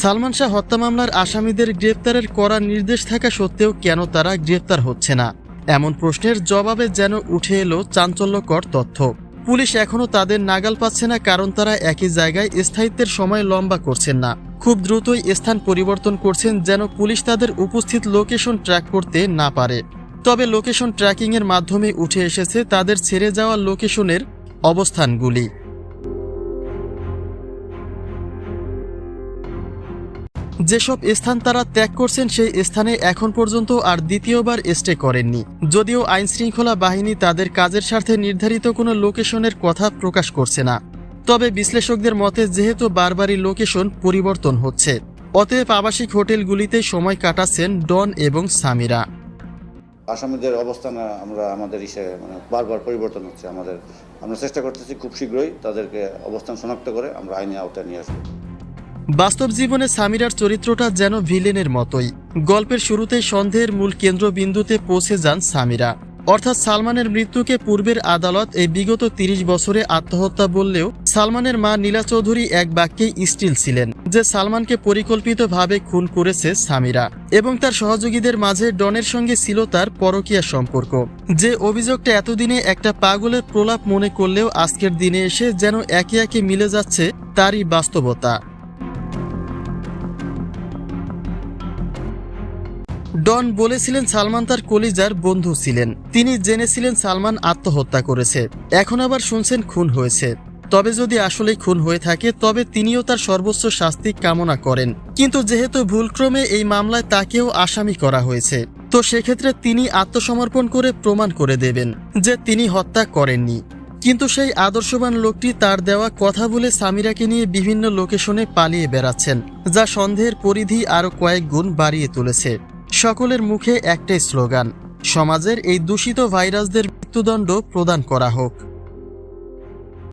সালমান শাহ হত্যা মামলার আসামিদের গ্রেপ্তারের করা নির্দেশ থাকা সত্ত্বেও কেন তারা গ্রেপ্তার হচ্ছে না? এমন প্রশ্নের জবাবে যেন উঠে এলো চাঞ্চল্যকর তথ্য। পুলিশ এখনও তাদের নাগাল পাচ্ছে না, কারণ তারা একই জায়গায় স্থায়িত্বের সময় লম্বা করছেন না। খুব দ্রুতই স্থান পরিবর্তন করছেন যেন পুলিশ তাদের উপস্থিত লোকেশন ট্র্যাক করতে না পারে। তবে লোকেশন ট্র্যাকিংয়ের মাধ্যমে উঠে এসেছে তাদের ছেড়ে যাওয়া লোকেশনের অবস্থানগুলি। যেসব স্থান তারা ত্যাগ করছেন সেই স্থানে এখন পর্যন্ত আর দ্বিতীয়বার স্টে করেননি। যদিও আইন শৃঙ্খলা বাহিনী তাদের কাজের স্বার্থে নির্ধারিত কোনো লোকেশনের কথা প্রকাশ করছে না। তবে বিশ্লেষকদের মতে যেহেতু বারবারই লোকেশন পরিবর্তন হচ্ছে, অতএব আবাসিক হোটেলগুলিতে সময় কাটাচ্ছেন ডন এবং সামিরা। আসামিদের অবস্থান আমরা আমাদের হিসেবে মানে বারবার পরিবর্তন হচ্ছে। আমাদের, আমরা চেষ্টা করতেছি খুব শীঘ্রই তাদেরকে অবস্থান শনাক্ত করে আমরা আইনে আওতায় নিয়ে আসব। বাস্তব জীবনে সামিরার চরিত্রটা যেন ভিলেনের মতোই। গল্পের শুরুতেই সন্দেহের মূল কেন্দ্রবিন্দুতে পৌঁছে যান সামিরা। অর্থাৎ সালমানের মৃত্যুকে পূর্বের আদালত এই বিগত তিরিশ বছরে আত্মহত্যা বললেও সালমানের মা নীলা চৌধুরী এক বাক্যেই স্টিল ছিলেন, যে সালমানকে পরিকল্পিতভাবে খুন করেছে সামিরা এবং তার সহযোগীদের মাঝে ডনের সঙ্গে ছিল তার পরকীয়া সম্পর্ক, যে অভিযোগটা এতদিনে একটা পাগলের প্রলাপ মনে করলেও আজকের দিনে এসে যেন একে একে মিলে যাচ্ছে তারই বাস্তবতা। ডন বলেছিলেন সালমান তার কলিজার বন্ধু ছিলেন। তিনি জেনেছিলেন সালমান আত্মহত্যা করেছে। এখন আবার শুনছেন খুন হয়েছে। তবে যদি আসলেই খুন হয়ে থাকে, তবে তিনিও তার সর্বোচ্চ শাস্তি কামনা করেন। কিন্তু যেহেতু ভুলক্রমে এই মামলায় তাকেও আসামি করা হয়েছে, তো সেক্ষেত্রে তিনি আত্মসমর্পণ করে প্রমাণ করে দেবেন যে তিনি হত্যা করেননি। কিন্তু সেই আদর্শবান লোকটি তার দেওয়া কথা বলে সামিরাকে নিয়ে বিভিন্ন লোকেশনে পালিয়ে বেড়াচ্ছেন, যা সন্দেহের পরিধি আরও কয়েক গুণ বাড়িয়ে তুলেছে। সকলের মুখে একটাই স্লোগান সমাজের এই দূষিত ভাইরাসদের মৃত্যুদণ্ড প্রদান করা হোক।